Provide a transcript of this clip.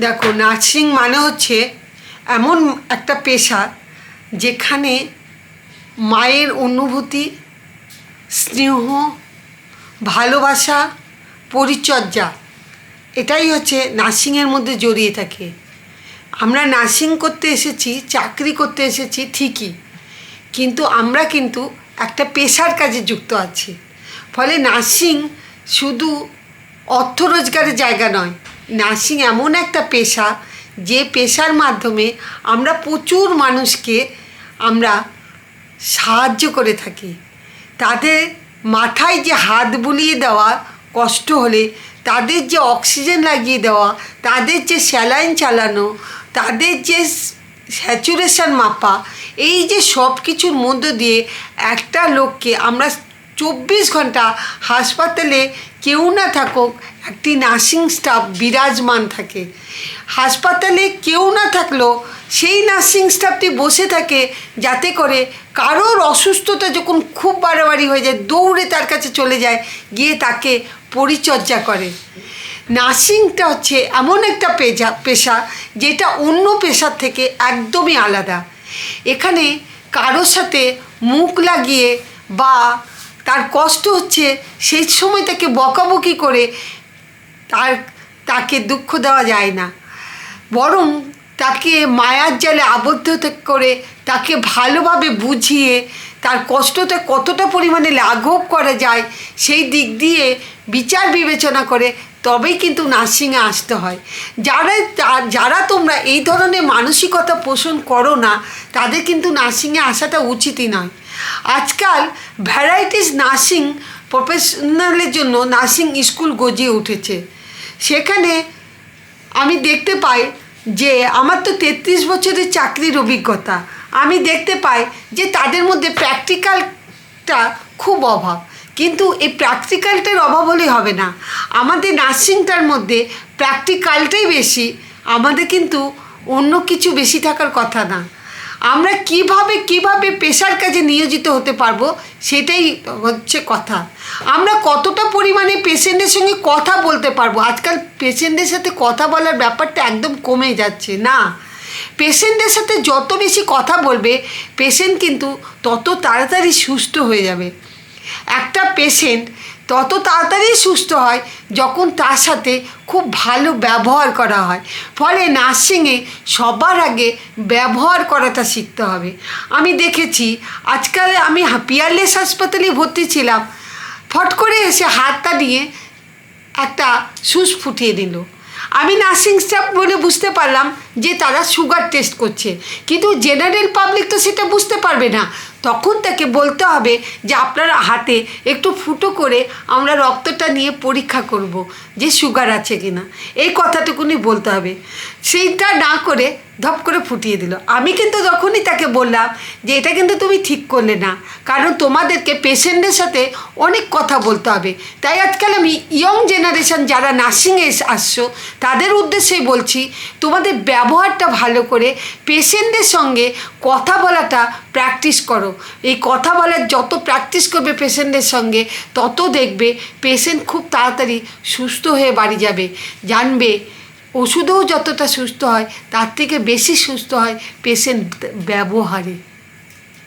দেখো নার্সিং মানে হচ্ছে এমন একটা পেশা যেখানে মায়ের অনুভূতি, স্নেহ, ভালোবাসা, পরিচর্যা, এটাই হচ্ছে নার্সিংয়ের মধ্যে জড়িয়ে থাকে। আমরা নার্সিং করতে এসেছি, চাকরি করতে এসেছি, ঠিকই, কিন্তু আমরা কিন্তু একটা পেশার কাজে যুক্ত আছি। ফলে নার্সিং শুধু অর্থ রোজগারের জায়গা নয় নার্সিং এমন একটা পেশা যে পেশার মাধ্যমে আমরা প্রচুর মানুষকে আমরা সাহায্য করে থাকি। তাদের মাথায় যে হাত বুলিয়ে দেওয়া কষ্ট হলে, তাদের যে অক্সিজেন লাগিয়ে দেওয়া, তাদের যে স্যালাইন চালানো, তাদের যে স্যাচুরেশন মাপা, এই যে সব কিছুর মধ্য দিয়ে একটা লোককে আমরা চব্বিশ ঘণ্টা হাসপাতালে কেউ না থাকুক, একটি নার্সিং স্টাফ বিরাজমান থাকে। হাসপাতালে কেউ না থাকলেও সেই নার্সিং স্টাফটি বসে থাকে যাতে করে কারোর অসুস্থতা যখন খুব বাড়াবাড়ি হয়ে যায়, দৌড়ে তার কাছে চলে যায়, গিয়ে তাকে পরিচর্যা করে। নার্সিংটা হচ্ছে এমন একটা পেশা পেশা যেটা অন্য পেশার থেকে একদমই আলাদা। এখানে কারোর সাথে মুখ লাগিয়ে বা তার কষ্ট হচ্ছে, সেই সময় তাকে বকাবকি করে তার, তাকে দুঃখ দেওয়া যায় না। বরং তাকে মায়ার জালে আবদ্ধ করে তাকে ভালোভাবে বুঝিয়ে তার কষ্টটা কতটা পরিমাণে লাঘব করা যায়, সেই দিক দিয়ে বিচার বিবেচনা করে তবেই কিন্তু নার্সিংয়ে আসতে হয়। যারা যারা তোমরা এই ধরনের মানসিকতা পোষণ করো না, তাদের কিন্তু নার্সিংয়ে আসাটা উচিতই নয়। আজকাল ভ্যারাইটিস নার্সিং প্রফেশনালের জন্য নার্সিং স্কুল গজিয়ে উঠেছে। সেখানে আমি দেখতে পাই যে আমার তো তেত্রিশ বছরের চাকরির অভিজ্ঞতা। আমি দেখতে পাই যে তাদের মধ্যে প্র্যাকটিক্যালটা খুব অভাব। কিন্তু এই প্র্যাকটিক্যালটার অভাব হলে হবে না। আমাদের নার্সিংটার মধ্যে প্র্যাকটিক্যালটাই বেশি। আমাদের কিন্তু অন্য কিছু বেশি থাকার কথা না। আমরা কীভাবে কীভাবে পেশার কাজে নিয়োজিত হতে পারব সেটাই হচ্ছে কথা। আমরা কতটা পরিমাণে পেশেন্টের সঙ্গে কথা বলতে পারব? আজকাল পেশেন্টের সাথে কথা বলার ব্যাপারটা একদম কমে যাচ্ছে, না। পেশেন্টের সাথে যত বেশি কথা বলবে পেশেন্ট কিন্তু তত তাড়াতাড়ি সুস্থ হয়ে যাবে। একটা পেশেন্ট তত তাড়াতাড়ি সুস্থ হয় যখন তার সাথে খুব ভালো ব্যবহার করা হয়। ফলে নার্সিংয়ে সবার আগে ব্যবহার করাটা শিখতে হবে। আমি দেখেছি, আজকাল আমি পিয়ারলেস হাসপাতালে ভর্তি ছিলাম। ফট করে এসে হাতটা নিয়ে একটা সুস ফুটিয়ে দিল আমি নার্সিং স্টাফ বলে বুঝতে পারলাম যে তারা সুগার টেস্ট করছে। কিন্তু জেনারেল পাবলিক তো সেটা বুঝতে পারবে না। তখন তাকে বলতে হবে যে আপনার হাতে একটু ফুটো করে আমরা রক্তটা নিয়ে পরীক্ষা করব যে সুগার আছে কি না এই কথাটুকুনি বলতে হবে। সেইটা না করে ধপ করে ফুটিয়ে দিল। আমি কিন্তু তখনই তাকে বললাম যে, এটা কিন্তু তুমি ঠিক করলে না, কারণ তোমাদেরকে পেশেন্টের সাথে অনেক কথা বলতে হবে। তাই আজকাল আমি ইয়ং জেনারেশন যারা নার্সিংয়ে আসছো, তাদের উদ্দেশ্যেই বলছি, তোমাদের ব্যবহারটা ভালো করে পেশেন্টের সঙ্গে কথা বলাটা প্র্যাকটিস করো। এই কথা বলার যত প্র্যাকটিস করবে পেশেন্টের সঙ্গে, তত দেখবে পেশেন্ট খুব তাড়াতাড়ি সুস্থ হয়ে বাড়ি যাবে, জানবে ওষুধেও যতটা সুস্থ হয় তার থেকে বেশি সুস্থ হয় পেশেন্ট ব্যবহারে।